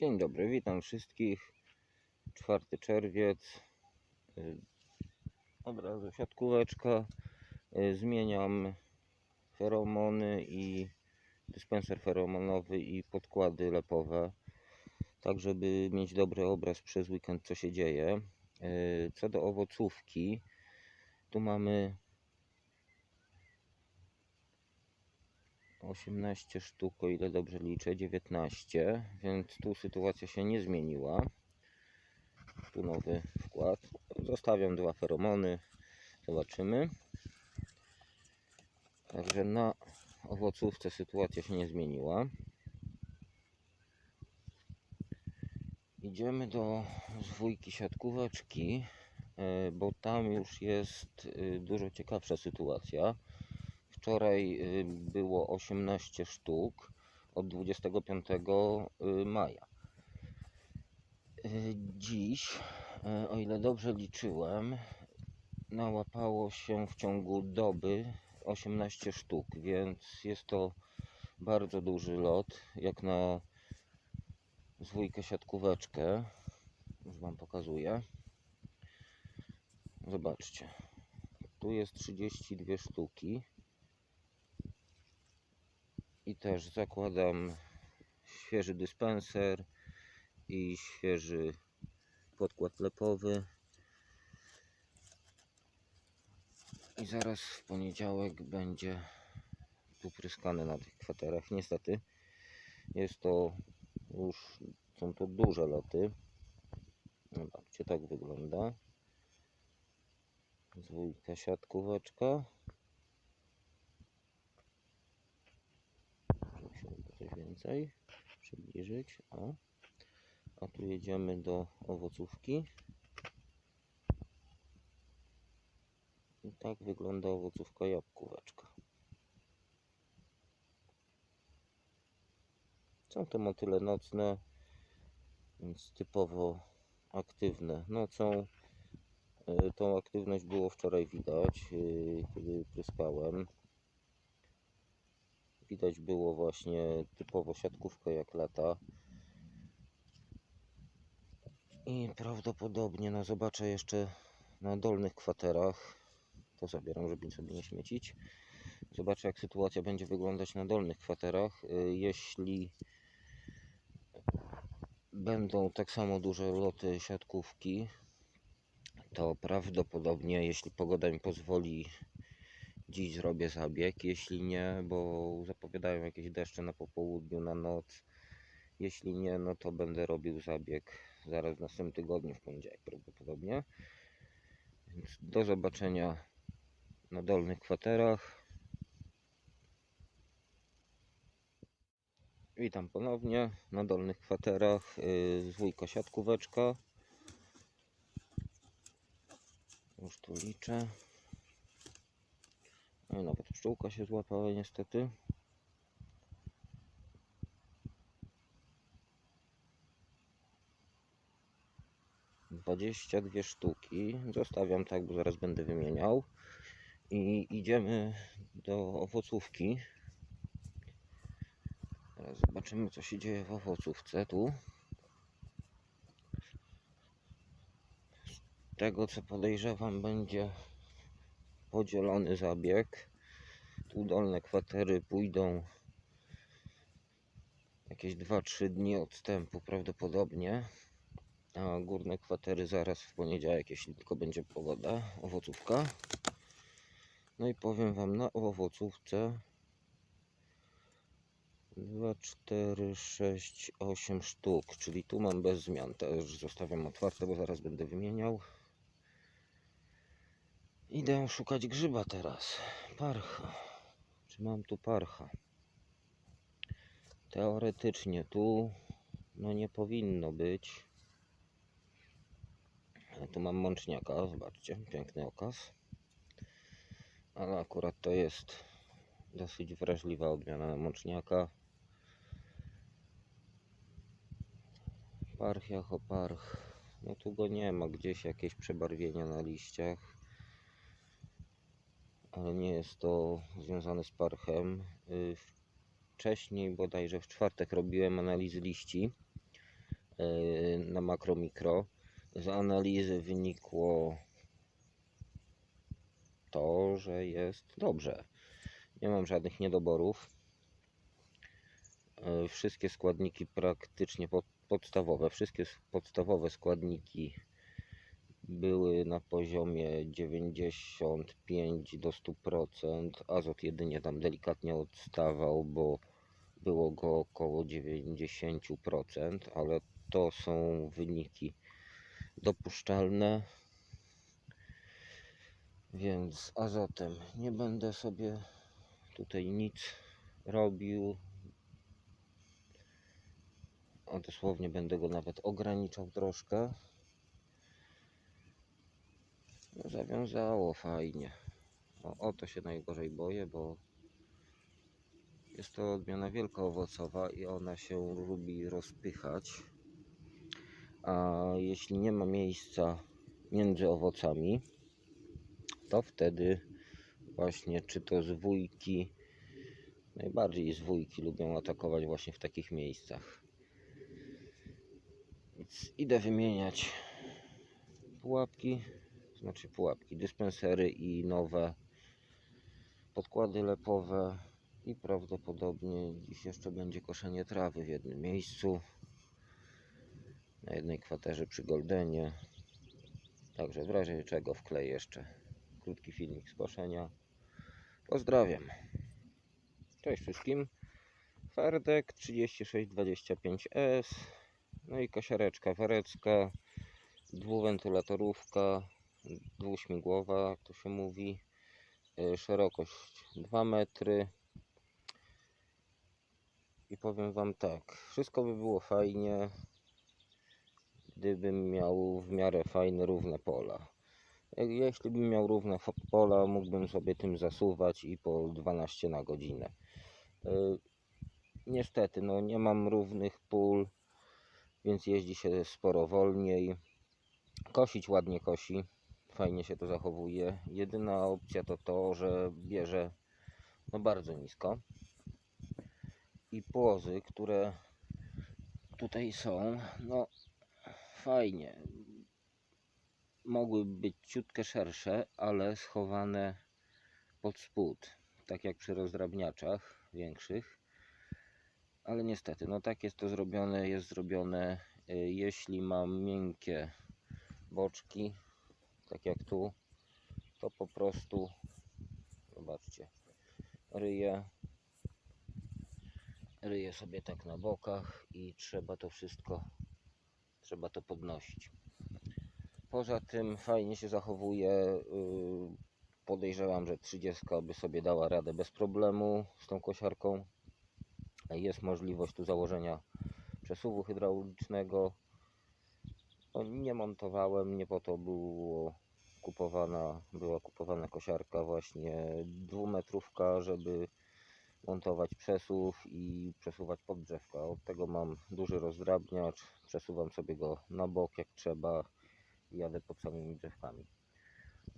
Dzień dobry, witam wszystkich. 4 czerwiec. Y, Od razu siatkóweczka. Y, Zmieniam feromony i dyspenser feromonowy i podkłady lepowe. Tak, żeby mieć dobry obraz przez weekend, co się dzieje. Y, Co do owocówki, tu mamy 18 sztuk, o ile dobrze liczę, 19, więc tu sytuacja się nie zmieniła. Tu nowy wkład. Zostawiam dwa feromony, zobaczymy. Także na owocówce sytuacja się nie zmieniła. Idziemy do zwójki siatkóweczki, e, bo tam już jest y, dużo ciekawsza sytuacja. Wczoraj było 18 sztuk od 25 y, maja. Y, Dziś, y, o ile dobrze liczyłem, nałapało się w ciągu doby 18 sztuk, więc jest to bardzo duży lot, jak na zwójkę siatkóweczkę. Już Wam pokazuję. Zobaczcie. Tu jest 32 sztuki. I też zakładam świeży dyspenser i świeży podkład lepowy. I zaraz w poniedziałek będzie tu pryskany na tych kwaterach. Niestety jest to już, są to duże loty. Zobaczcie, tak wygląda. Zwójka siatkóweczka. Więcej przybliżyć. O. A tu jedziemy do owocówki. I tak wygląda owocówka jabłkóweczka. Są to motyle nocne, więc typowo aktywne nocą. Y, Tą aktywność było wczoraj widać, y, kiedy pryskałem. Widać było właśnie typowo siatkówkę jak lata. I prawdopodobnie, no zobaczę jeszcze na dolnych kwaterach. To zabieram, żeby sobie nie śmiecić. Zobaczę jak sytuacja będzie wyglądać na dolnych kwaterach. Y, Jeśli będą tak samo duże loty siatkówki, to prawdopodobnie, jeśli pogoda mi pozwoli, dziś zrobię zabieg. Jeśli nie, bo zapowiadają jakieś deszcze na popołudniu, na noc. Jeśli nie, no to będę robił zabieg zaraz w następnym tygodniu, w poniedziałek prawdopodobnie. Więc do zobaczenia na dolnych kwaterach. Witam ponownie na dolnych kwaterach. Yy, zwójka siatkóweczka. Już tu liczę. No nawet pszczółka się złapała niestety. Dwadzieścia dwie sztuki. Zostawiam tak, bo zaraz będę wymieniał. I idziemy do owocówki. Teraz zobaczymy, co się dzieje w owocówce tu. Z tego, co podejrzewam, będzie podzielony zabieg. Tu dolne kwatery pójdą jakieś 2-3 dni odstępu prawdopodobnie. A górne kwatery zaraz w poniedziałek, jeśli tylko będzie pogoda, owocówka. No i powiem Wam na owocówce 2, 4, 6, 8 sztuk, czyli tu mam bez zmian. Też zostawiam otwarte, bo zaraz będę wymieniał. Idę szukać grzyba teraz. Parcha. Czy mam tu parcha? Teoretycznie tu no nie powinno być. Tu mam mączniaka, zobaczcie, piękny okaz. Ale akurat to jest dosyć wrażliwa odmiana na mączniaka. Parch jako parch. No tu go nie ma, gdzieś jakieś przebarwienia na liściach. Ale nie jest to związane z parchem. Y, Wcześniej, bodajże w czwartek, robiłem analizy liści. yy, na makro mikro. Z analizy wynikło to, że jest dobrze. Nie mam żadnych niedoborów. Yy, Wszystkie składniki praktycznie pod, podstawowe, wszystkie podstawowe składniki były na poziomie 95 do 100%. Azot jedynie tam delikatnie odstawał, bo było go około 90%, ale to są wyniki dopuszczalne. Więc azotem nie będę sobie tutaj nic robił. A dosłownie będę go nawet ograniczał troszkę. Zawiązało fajnie. O, o to się najgorzej boję, bo jest to odmiana wielkoowocowa i ona się lubi rozpychać. A jeśli nie ma miejsca między owocami, to wtedy właśnie czy to zwójki, najbardziej zwójki lubią atakować właśnie w takich miejscach. Więc idę wymieniać pułapki, znaczy pułapki, dyspensery i nowe podkłady lepowe i prawdopodobnie dziś jeszcze będzie koszenie trawy w jednym miejscu na jednej kwaterze przy Goldenie. Także w razie czego wkleję jeszcze krótki filmik z koszenia. Pozdrawiam. Cześć wszystkim. Ferdek 3625S no i kosiareczka warecka dwuwentylatorówka dwuśmigłowa jak to się mówi. Y, szerokość 2 metry. I powiem wam tak wszystko by było fajnie gdybym miał w miarę fajne równe pola. Jak- jeśli bym miał równe pola mógłbym sobie tym zasuwać i po 12 na godzinę. Y, niestety no nie mam równych pól więc jeździ się sporo wolniej. Kosić ładnie kosi fajnie się to zachowuje. Jedyna opcja to to, że bierze no bardzo nisko. I płozy, które tutaj są, no fajnie. Mogły być ciutkę szersze, ale schowane pod spód, tak jak przy rozdrabniaczach większych. Ale niestety, no tak jest to zrobione, jest zrobione. y, Jeśli mam miękkie boczki, tak jak tu, to po prostu zobaczcie, ryję, ryję sobie tak na bokach i trzeba to wszystko, trzeba to podnosić. Poza tym fajnie się zachowuje, yy, podejrzewam, że 30 by sobie dała radę bez problemu z tą kosiarką. Jest możliwość tu założenia przesuwu hydraulicznego. Nie montowałem, nie po to było kupowana, była kupowana kosiarka właśnie dwumetrówka, żeby montować przesuw i przesuwać poddrzewka. Od tego mam duży rozdrabniacz, przesuwam sobie go na bok jak trzeba i jadę pod samymi drzewkami.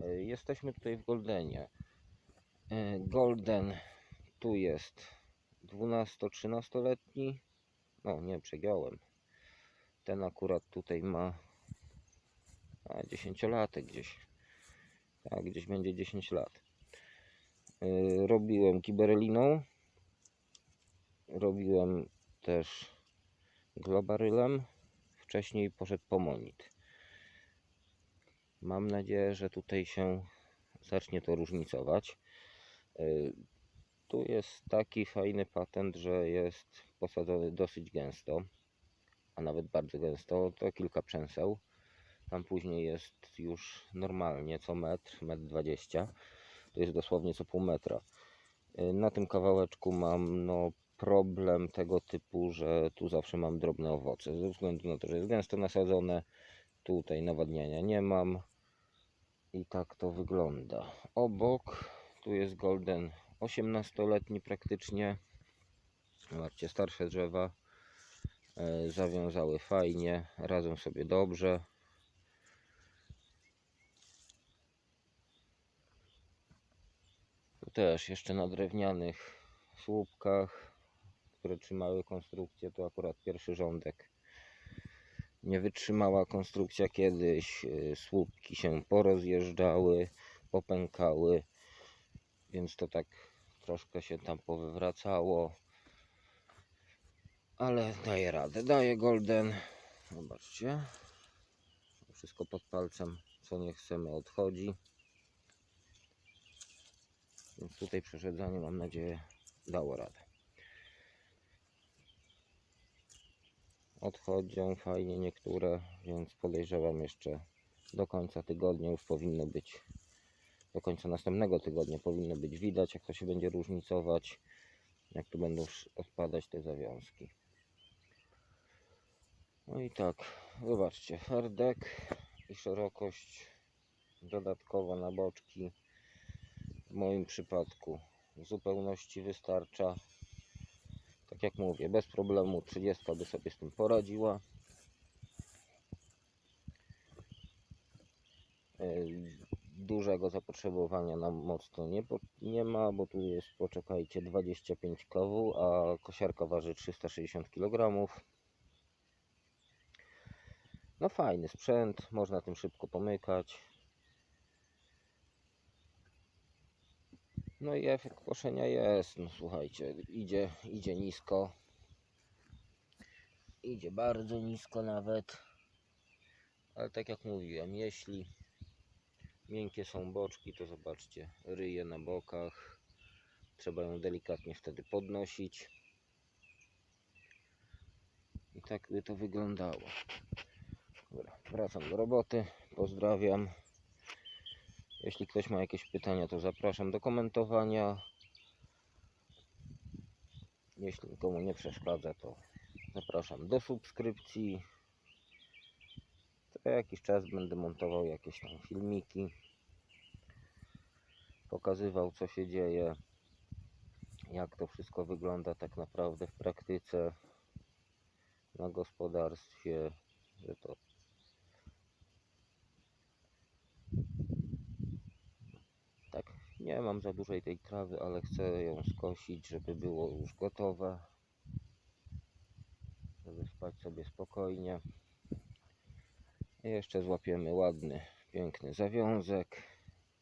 E, Jesteśmy tutaj w Goldenie. E, Golden tu jest 12-13 letni. No nie, przegiąłem. Ten akurat tutaj ma a 10-latek gdzieś. Tak, gdzieś będzie 10 lat. Yy, robiłem kibereliną. Robiłem też globarylem. Wcześniej poszedł pomonit. Mam nadzieję, że tutaj się zacznie to różnicować. Yy, tu jest taki fajny patent, że jest posadzony dosyć gęsto, a nawet bardzo gęsto, to kilka przęseł. Tam później jest już normalnie co metr, metr 20. To jest dosłownie co pół metra. Y, Na tym kawałeczku mam no, problem tego typu, że tu zawsze mam drobne owoce. Ze względu na to, że jest gęsto nasadzone. Tutaj nawadniania nie mam. I tak to wygląda. Obok tu jest golden 18-letni praktycznie. Zobaczcie, starsze drzewa e, zawiązały fajnie, radzą sobie dobrze. Też jeszcze na drewnianych słupkach, które trzymały konstrukcję, to akurat pierwszy rządek Nie wytrzymała konstrukcja kiedyś, y, słupki się porozjeżdżały, popękały, więc to tak troszkę się tam powywracało. Ale daje radę, daje Golden. Zobaczcie. Wszystko pod palcem, co nie chcemy, odchodzi. Więc tutaj przeszedzanie mam nadzieję dało radę. Odchodzą fajnie niektóre, więc podejrzewam jeszcze do końca tygodnia już powinno być, do końca następnego tygodnia powinno być widać, jak to się będzie różnicować, jak tu będą odpadać te zawiązki. No i tak, zobaczcie, ferdek i szerokość dodatkowa na boczki w moim przypadku w zupełności wystarcza. Tak jak mówię, bez problemu 30 by sobie z tym poradziła. Yy, Dużego zapotrzebowania na mocno nie, nie ma, bo tu jest, poczekajcie, 25 kW, a kosiarka waży 360 kg. No fajny sprzęt, można tym szybko pomykać. No i efekt koszenia jest, no słuchajcie, idzie, idzie nisko. Idzie bardzo nisko nawet. Ale tak jak mówiłem, jeśli miękkie są boczki, to zobaczcie, ryje na bokach. Trzeba ją delikatnie wtedy podnosić. I tak by to wyglądało. Dobra, wracam do roboty. Pozdrawiam. Jeśli ktoś ma jakieś pytania, to zapraszam do komentowania. Jeśli nikomu nie przeszkadza, to zapraszam do subskrypcji. Co jakiś czas będę montował jakieś tam filmiki. Pokazywał, co się dzieje. Jak to wszystko wygląda tak naprawdę w praktyce na gospodarstwie. Że to Tak, nie mam za dużej tej trawy, ale chcę ją skosić, żeby było już gotowe. Żeby spać sobie spokojnie. I jeszcze złapiemy ładny, piękny zawiązek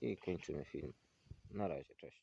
i kończymy film. Na razie, cześć.